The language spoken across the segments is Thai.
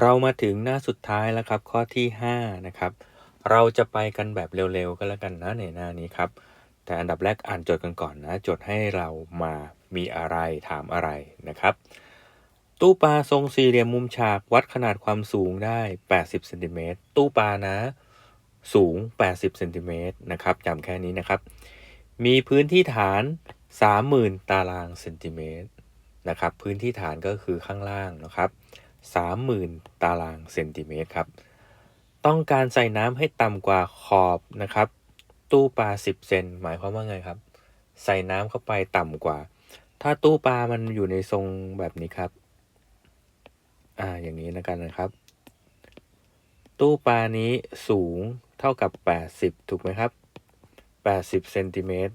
เรามาถึงหน้าสุดท้ายแล้วครับข้อที่ 5 นะครับ เราจะไปกันแบบเร็วๆก็แล้วกันนะในหน้านี้ครับ แต่อันดับแรกอ่านโจทย์กันก่อนนะโจทย์ให้เรามามีอะไรถามอะไรนะครับ ตู้ปลาทรงสี่เหลี่ยมมุมฉากวัดขนาดความสูงได้ 80เซนติเมตรตู้ปลานะ สูง 80เซนติเมตรนะครับจำแค่นี้นะครับ มีพื้นที่ฐาน 30,000 ตารางเซนติเมตรนะครับพื้นที่ฐานก็คือข้างล่างนะครับ 30,000 ตารางเซนติเมตรครับ ต้องการใส่น้ำให้ต่ำกว่าขอบนะครับ ตู้ปลา 10 เซนหมายความว่าไงครับ ใส่น้ำเข้าไปต่ำกว่า ถ้าตู้ปลามันอยู่ในทรงแบบนี้ครับ อ่าอย่างนี้นะกันนะครับ ตู้ปลานี้สูงเท่ากับ 80 ถูกไหมครับ 80 เซนติเมตร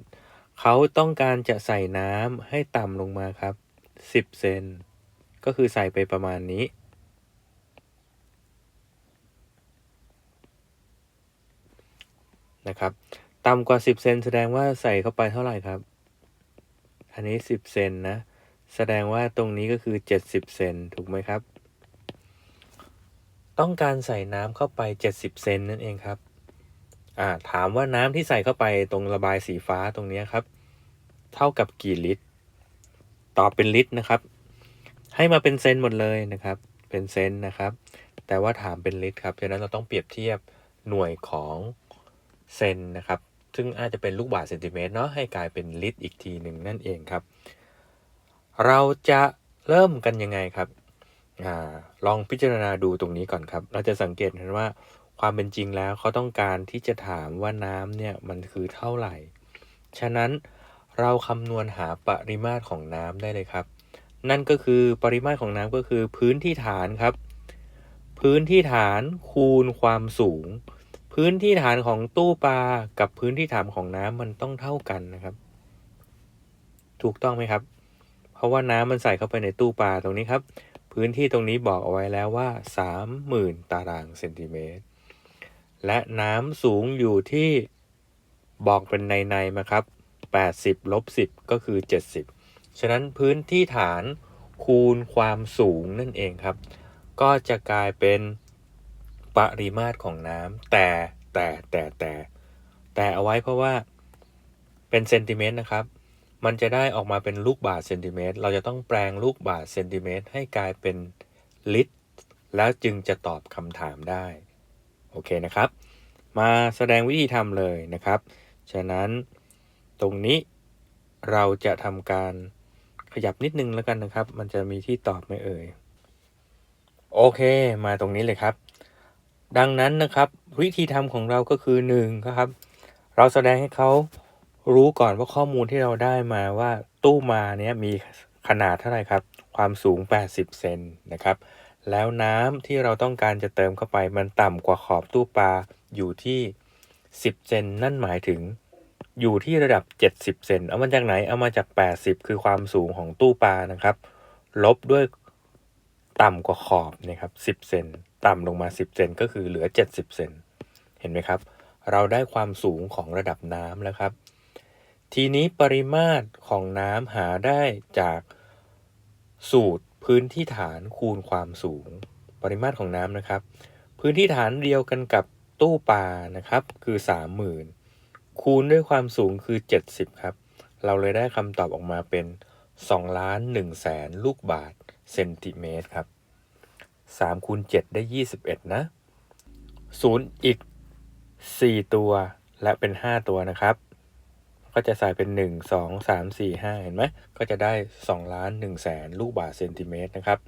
เขาต้องการจะใส่น้ำให้ต่ำลงมาครับ 10 เซน ก็คือใส่ไปประมาณนี้ นะครับต่ำกว่า 10 เซนแสดงว่าใส่เข้าไปเท่าไหร่ครับ อันนี้ 10 เซนนะ แสดงว่าตรงนี้ก็คือ 70 เซนถูกไหมครับ ต้องการใส่น้ำเข้าไป 70 เซนนั่นเองครับ อ่า ถามว่าน้ำที่ใส่เข้าไปตรงระบายสีฟ้าตรงนี้ครับ เท่ากับกี่ลิตร ตอบเป็นลิตรนะครับ ให้มาเป็นเซนหมดเลยนะครับ เป็นเซนนะครับ แต่ว่าถามเป็นลิตรครับ ฉะนั้นเราต้องเปรียบเทียบหน่วยของ เซนนะครับ ซึ่งอาจจะเป็นลูกบาศก์เซนติเมตรเนาะให้กลายเป็นลิตรอีกทีหนึ่งนั่นเองครับ เราจะเริ่มกันยังไงครับอลองพิจารณาดูตรงนี้ก่อนครับ เราจะสังเกตเห็นว่าความเป็นจริงแล้วเขาต้องการที่จะถามว่าน้ำเนี่ยมันคือเท่าไหร่ ฉะนั้นเราคำนวณหาปริมาตรของน้ำได้เลยครับ นั่นก็คือปริมาตรของน้ำก็คือพื้นที่ฐานครับ พื้นที่ฐานคูณความสูง พื้นที่ฐานของตู้ปลากับพื้นที่ฐานของน้ำมันต้องเท่ากันนะครับ ถูกต้องไหมครับ เพราะว่าน้ำมันใส่เข้าไปในตู้ปลาตรงนี้ครับ พื้นที่ตรงนี้บอกเอาไว้แล้วว่า 30,000 ตารางเซนติเมตร และน้ำสูงอยู่ที่บอกเป็นในในมาครับ80ลบ10 ก็คือ 70 ฉะนั้นพื้นที่ฐานคูณความสูงนั่นเองครับ ก็จะกลายเป็น ปริมาตรของน้ำแต่แต่แต่แต่แต่เอาไว้เพราะว่าเป็นเซนติเมตรนะครับ มันจะได้ออกมาเป็นลูกบาศก์เซนติเมตร เราจะต้องแปลงลูกบาศก์เซนติเมตรให้กลายเป็นลิตร แล้วจึงจะตอบคำถามได้ โอเคนะครับ มาแสดงวิธีทำเลยนะครับ ฉะนั้นตรงนี้เราจะทำการขยับนิดนึงแล้วกันนะครับ มันจะมีที่ตอบไหมเอ่ย โอเค มาตรงนี้เลยครับ ดังนั้นนะครับ วิธีทำของเราก็คือหนึ่งครับ เราแสดงให้เขารู้ก่อนว่าข้อมูลที่เราได้มาว่าตู้มาเนี้ยมีขนาดเท่าไหร่ครับ ความสูง 80 เซนนะครับ แล้วน้ำที่เราต้องการจะเติมเข้าไปมันต่ำกว่าขอบตู้ปลาอยู่ที่ 10 เซนนั่นหมายถึงอยู่ที่ระดับ 70 เซน เอามาจากไหน เอามาจาก 80 คือความสูงของตู้ปลานะครับ ลบด้วยต่ำกว่าขอบนะครับ 10 เซน ต่ำลงมา 10 เซนก็คือเหลือ 70 เซนเห็นไหมครับ เราได้ความสูงของระดับน้ำแล้วครับ ทีนี้ปริมาตรของน้ำหาได้จากสูตรพื้นที่ฐานคูณความสูง ปริมาตรของน้ำนะครับ พื้นที่ฐานเดียวกันกับตู้ปลานะครับคือ 30,000 คูณด้วยความสูงคือ 70 ครับ เราเลยได้คำตอบออกมาเป็น2ล้าน1แสนลูกบาทเซนติเมตรครับ 3คูณ7ได้ 21 นะ 0 อีก 4 ตัวและเป็น 5 ตัวนะครับ ก็จะใส่เป็น 1 2 3 4 5 เห็นไหมก็จะได้2ล้าน1แสนลูกบาศก์เซนติเมตรนะครับ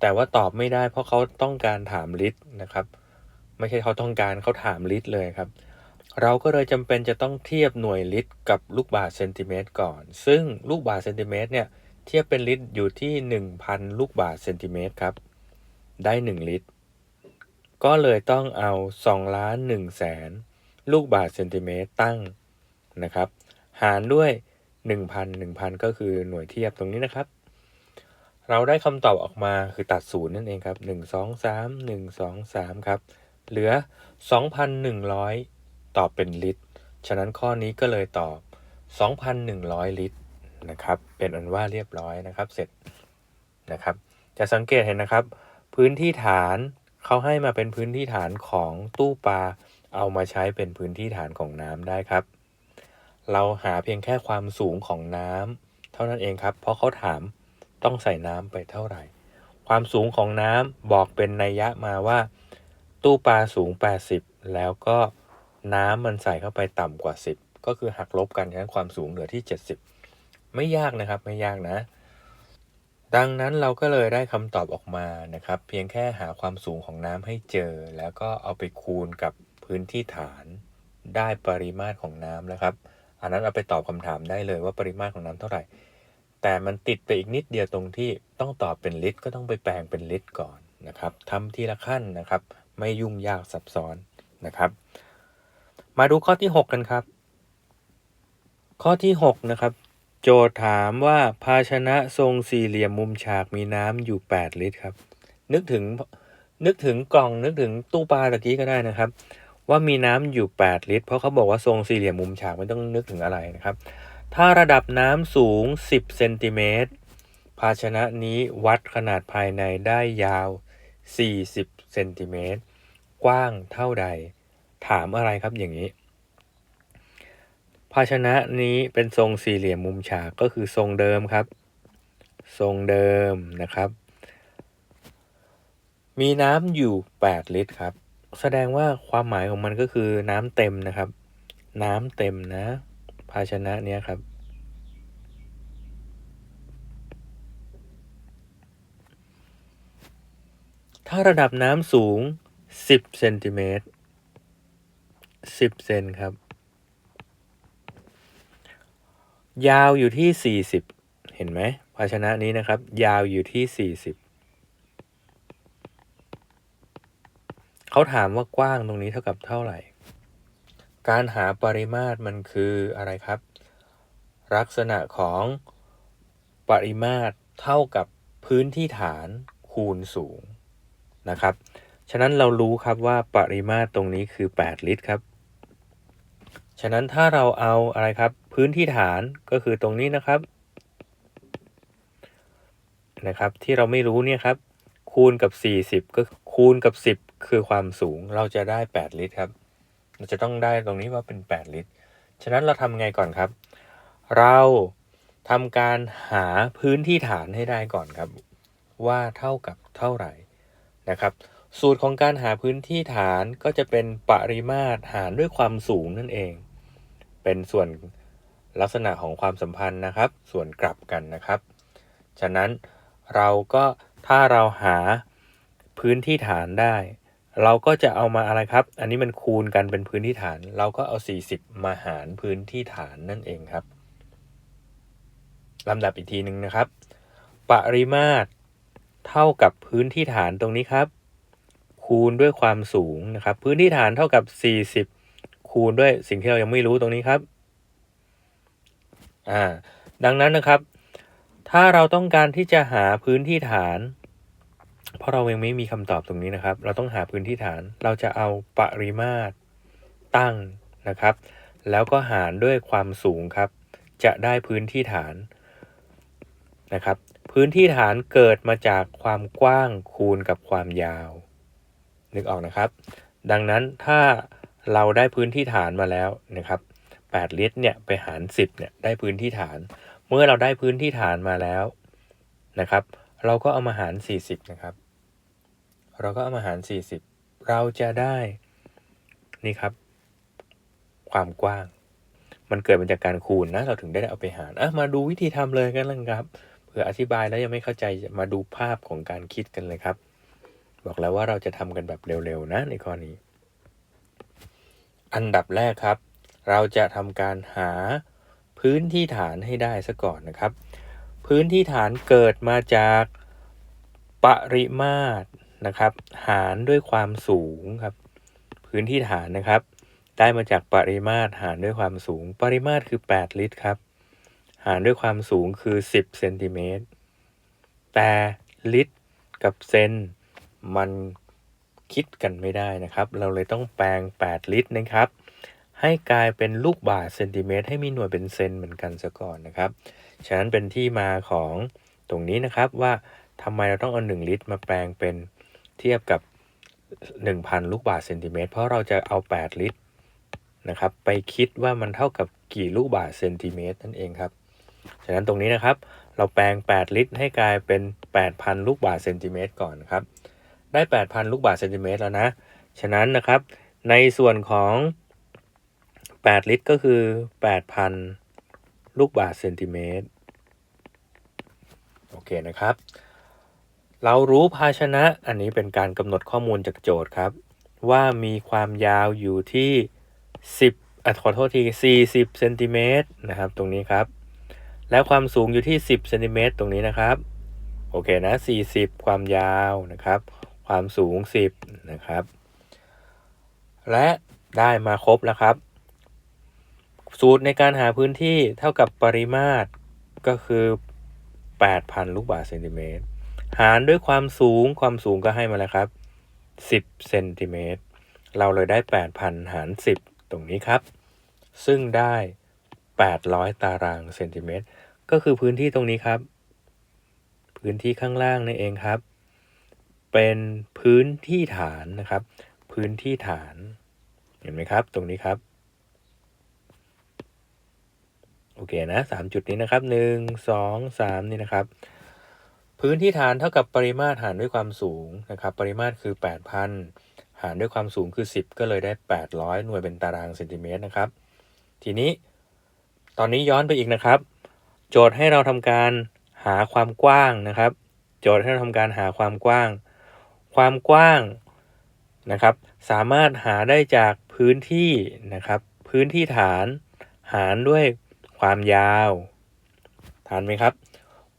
แต่ว่าตอบไม่ได้เพราะเขาต้องการถามลิตรนะครับ ไม่ใช่เขาต้องการเขาถามลิตรเลยครับ เราก็เลยจำเป็นจะต้องเทียบหน่วยลิตรกับลูกบาศก์เซนติเมตรก่อน ซึ่งลูกบาศก์เซนติเมตรเนี่ยเทียบเป็นลิตรอยู่ที่ 1,000 ลูกบาศก์เซนติเมตรครับ ได้ 1 ลิตร ก็เลยต้องเอา2ล้าน1แสนลูกบาศก์เซนติเมตรตั้งนะครับ หารด้วย 1,000 1,000 ก็คือหน่วยเทียบตรงนี้นะครับ เราได้คำตอบออกมาคือตัดศูนย์นั่นเองครับ 1 2 3 1 2 3 ครับ เหลือ 2,100 ตอบเป็นลิตร ฉะนั้นข้อนี้ก็เลยตอบ 2,100 ลิตรนะครับ เป็นอันว่าเรียบร้อยนะครับ เสร็จนะครับ จะสังเกตเห็นนะครับ พื้นที่ฐานเขาให้มาเป็นพื้นที่ฐานของตู้ปลาเอามาใช้เป็นพื้นที่ฐานของน้ำได้ครับ เราหาเพียงแค่ความสูงของน้ำเท่านั้นเองครับ เพราะเขาถามต้องใส่น้ำไปเท่าไหร่ ความสูงของน้ำบอกเป็นนัยยะมาว่า ตู้ปลาสูง 80 แล้วก็น้ำมันใส่เข้าไปต่ำกว่า 10 ก็คือหักลบกันฉะนั้นความสูงเหลือที่ 70 ไม่ยากนะครับไม่ยากนะ ดังนั้นเราก็เลยได้คำตอบออกมานะครับ เพียงแค่หาความสูงของน้ำให้เจอ แล้วก็เอาไปคูณกับพื้นที่ฐาน ได้ปริมาตรของน้ำแล้วครับ อันนั้นเอาไปตอบคำถามได้เลยว่าปริมาตรของน้ำเท่าไหร่ แต่มันติดไปอีกนิดเดียวตรงที่ต้องตอบเป็นลิตรก็ต้องไปแปลงเป็นลิตรก่อนนะครับทำทีละขั้นนะครับ ไม่ยุ่งยากซับซ้อนนะครับ มาดูข้อที่ 6 กันครับ ข้อที่ 6 นะครับ โจทย์ถามว่าภาชนะทรงสี่เหลี่ยมมุมฉากมีน้ำอยู่ 8 ลิตรครับ นึกถึงนึกถึงกล่องนึกถึงตู้ปลาตะกี้ก็ได้นะครับ ว่ามีน้ำอยู่ 8 ลิตร เพราะเขาบอกว่าทรงสี่เหลี่ยมมุมฉากไม่ต้องนึกถึงอะไรนะครับ ถ้าระดับน้ำสูง 10เซนติเมตรภาชนะนี้วัดขนาดภายในได้ยาว 40เซนติเมตรกว้างเท่าใด ถามอะไรครับอย่างนี้ ภาชนะนี้เป็นทรงสี่เหลี่ยมมุมฉากก็คือทรงเดิมครับ ทรงเดิมนะครับ มีน้ำอยู่ 8 ลิตรครับ แสดงว่าความหมายของมันก็คือน้ำเต็มนะครับ น้ำเต็มนะ ภาชนะเนี้ยครับ ถ้าระดับน้ำสูง 10เซนติเมตร10เซนครับ ยาวอยู่ที่ 40 เห็นไหมภาชนะนี้นะครับ ยาวอยู่ที่ 40 เขาถามว่ากว้างตรงนี้เท่ากับเท่าไหร่ การหาปริมาตรมันคืออะไรครับ ลักษณะของปริมาตรเท่ากับพื้นที่ฐานคูณสูงนะครับ ฉะนั้นเรารู้ครับว่าปริมาตรตรงนี้คือ 8 ลิตรครับ ฉะนั้นถ้าเราเอาอะไรครับ พื้นที่ฐานก็คือตรงนี้นะครับนะครับ ที่เราไม่รู้เนี่ยครับ คูณกับ 40 ก็คูณกับ 10 คือความสูงเราจะได้ 8 ลิตรครับ เราจะต้องได้ตรงนี้ว่าเป็น 8 ลิตร ฉะนั้นเราทำไงก่อนครับ เราทำการหาพื้นที่ฐานให้ได้ก่อนครับ ว่าเท่ากับเท่าไหร่นะครับ สูตรของการหาพื้นที่ฐานก็จะเป็นปริมาตรหารด้วยความสูงนั่นเอง เป็นส่วน ลักษณะของความสัมพันธ์นะครับ ส่วนกลับกันนะครับ ฉะนั้นเราก็ถ้าเราหาพื้นที่ฐานได้ เราก็จะเอามาอะไรครับ อันนี้มันคูณกันเป็นพื้นที่ฐาน เราก็เอา 40 มาหารพื้นที่ฐานนั่นเองครับลำดับอีกทีหนึ่งนะครับ ปริมาตรเท่ากับพื้นที่ฐานตรงนี้ครับ คูณด้วยความสูงนะครับ พื้นที่ฐานเท่ากับ 40 คูณด้วยสิ่งที่เรายังไม่รู้ตรงนี้ครับ อ่าดังนั้นนะครับ ถ้าเราต้องการที่จะหาพื้นที่ฐาน เพราะเรายังไม่มีคำตอบตรงนี้นะครับ เราต้องหาพื้นที่ฐาน เราจะเอาปริมาตรตั้งนะครับ แล้วก็หารด้วยความสูงครับ จะได้พื้นที่ฐานนะครับ พื้นที่ฐานเกิดมาจากความกว้างคูณกับความยาว นึกออกนะครับ ดังนั้นถ้าเราได้พื้นที่ฐานมาแล้วนะครับ 8 ลิตรเนี่ยไปหาร 10เนี่ยได้พื้นที่ฐาน เมื่อเราได้พื้นที่ฐานมาแล้วนะครับ เราก็เอามาหาร 40 นะครับ เราก็เอามาหาร 40 เราจะได้นี่ครับ ความกว้าง มันเกิดมาจากการคูณนะ เราถึงได้เอาไปหารอะมาดูวิธีทำเลยกันเลยครับเผื่ออธิบายแล้วยังไม่เข้าใจมาดูภาพของการคิดกันเลยครับ บอกแล้วว่าเราจะทำกันแบบเร็วๆนะในข้อนี้ อันดับแรกครับ เราจะทำการหาพื้นที่ฐานให้ได้ซะก่อนนะครับ พื้นที่ฐานเกิดมาจากปริมาตรนะครับ หารด้วยความสูงครับ พื้นที่ฐานนะครับ ได้มาจากปริมาตรหารด้วยความสูง ปริมาตรคือ 8 ลิตรครับ หารด้วยความสูงคือ 10เซนติเมตรแต่ลิตรกับเซนมันคิดกันไม่ได้นะครับ เราเลยต้องแปลง 8 ลิตรนะครับ ให้กลายเป็นลูกบาศก์เซนติเมตรให้มีหน่วยเป็นเซนเหมือนกันซะก่อนนะครับ ฉะนั้นเป็นที่มาของตรงนี้นะครับว่าทำไมเราต้องเอา 1 ลิตรมาแปลงเป็นเทียบกับ 1,000 ลูกบาศก์เซนติเมตรเพราะเราจะเอา 8 ลิตรนะครับ ไปคิดว่ามันเท่ากับกี่ลูกบาศก์เซนติเมตรนั่นเองครับ ฉะนั้นตรงนี้นะครับ เราแปลง 8 ลิตร ให้กลายเป็น 8,000 ลูกบาศก์เซนติเมตรก่อนครับ ได้ 8,000 ลูกบาศก์เซนติเมตรแล้วนะ ฉะนั้นนะครับ ในส่วนของ 8 ลิตรก็คือ 8,000 ลูกบาศก์เซนติเมตร โอเคนะครับ เรารู้ภาชนะอันนี้เป็นการกำหนดข้อมูลจากโจทย์ครับ ว่ามีความยาวอยู่ที่ 10อะขอโทษที 40เซนติเมตรนะครับ ตรงนี้ครับ แล้วความสูงอยู่ที่ 10เซนติเมตรตรงนี้นะครับ โอเคนะ 40 ความยาวนะครับ ความสูง 10 นะครับ และได้มาครบแล้วครับ สูตรในการหาพื้นที่เท่ากับปริมาตรก็คือ 8,000 ลูกบาศก์เซนติเมตร หารด้วยความสูงความสูงก็ให้มาแล้วครับ 10 เซนติเมตร เราเลยได้ 8,000 หาร 10 ตรงนี้ครับ ซึ่งได้ 800 ตารางเซนติเมตร ก็คือพื้นที่ตรงนี้ครับ พื้นที่ข้างล่างนี่เองครับ เป็นพื้นที่ฐานนะครับ พื้นที่ฐาน เห็นไหมครับ ตรงนี้ครับ โอเคนะสามจุดนี้นะครับหนึ่งสองสามนี่นะครับ พื้นที่ฐานเท่ากับปริมาตรหารด้วยความสูงนะครับ ปริมาตรคือ8,000หารด้วยความสูงคือ 10 ก็เลยได้ 800 หน่วยเป็นตารางเซนติเมตรนะครับ ทีนี้ตอนนี้ย้อนไปอีกนะครับ โจทย์ให้เราทำการหาความกว้างนะครับ โจทย์ให้เราทำการหาความกว้าง ความกว้างนะครับ สามารถหาได้จากพื้นที่นะครับ พื้นที่ฐานหารด้วย ความยาวฐานไหมครับ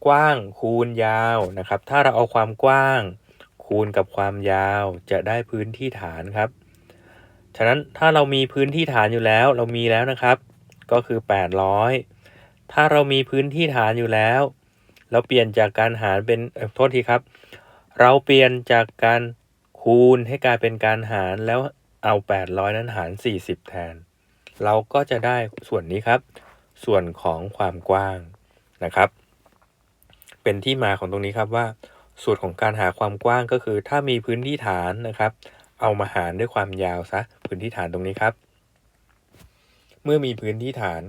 กว้างคูณยาวนะครับ ถ้าเราเอาความกว้าง คูณกับความยาวจะได้พื้นที่ฐานครับ ฉะนั้นถ้าเรามีพื้นที่ฐานอยู่แล้ว เรามีแล้วนะครับ ก็คือ 800 ถ้าเรามีพื้นที่ฐานอยู่แล้ว เราเปลี่ยนจากการหารเป็นโทษทีครับ เราเปลี่ยนจากการคูณให้กลายเป็นการหารแล้วเอา 800 นั้นหาร 40 แทน เราก็จะได้ส่วนนี้ครับ ส่วนของความกว้างนะครับ เป็นที่มาของตรงนี้ครับว่าสูตรของการหาความกว้างก็คือ ถ้ามีพื้นที่ฐานนะครับ เอามาหารด้วยความยาวซะพื้นที่ฐานตรงนี้ครับ เมื่อมีพื้นที่ฐาน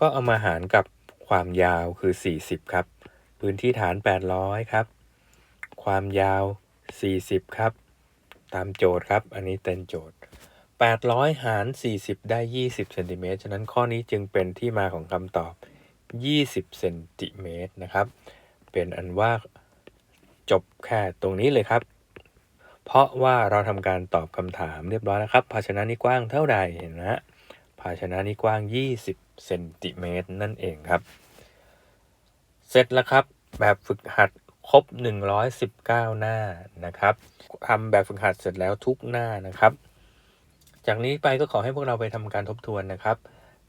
ก็เอามาหารกับความยาวคือ 40 ครับ พื้นที่ฐาน 800 ครับ ความยาว 40 ครับ ตามโจทย์ครับ อันนี้เต็นโจทย์ 800 หาร 40 ได้ 20เซนติเมตรฉะนั้นข้อนี้จึงเป็นที่มาของคำตอบ 20เซนติเมตรนะครับ เป็นอันว่าจบแค่ตรงนี้เลยครับ เพราะว่าเราทำการตอบคำถามเรียบร้อยแล้วครับ ภาชนะนี้กว้างเท่าใดเห็นไหมฮะภาชนะนี้กว้าง 20เซนติเมตรนั่นเองครับ เสร็จแล้วครับแบบฝึกหัดครบ 119 หน้านะครับทำแบบฝึกหัดเสร็จแล้วทุกหน้านะครับ จากนี้ไปก็ขอให้พวกเราไปทำการทบทวนนะครับ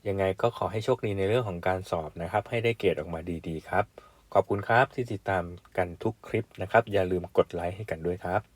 ยังไงก็ขอให้โชคดีในเรื่องของการสอบนะครับ ให้ได้เกรดออกมาดีๆครับ ขอบคุณครับที่ติดตามกันทุกคลิปนะครับ อย่าลืมกดไลค์ให้กันด้วยครับ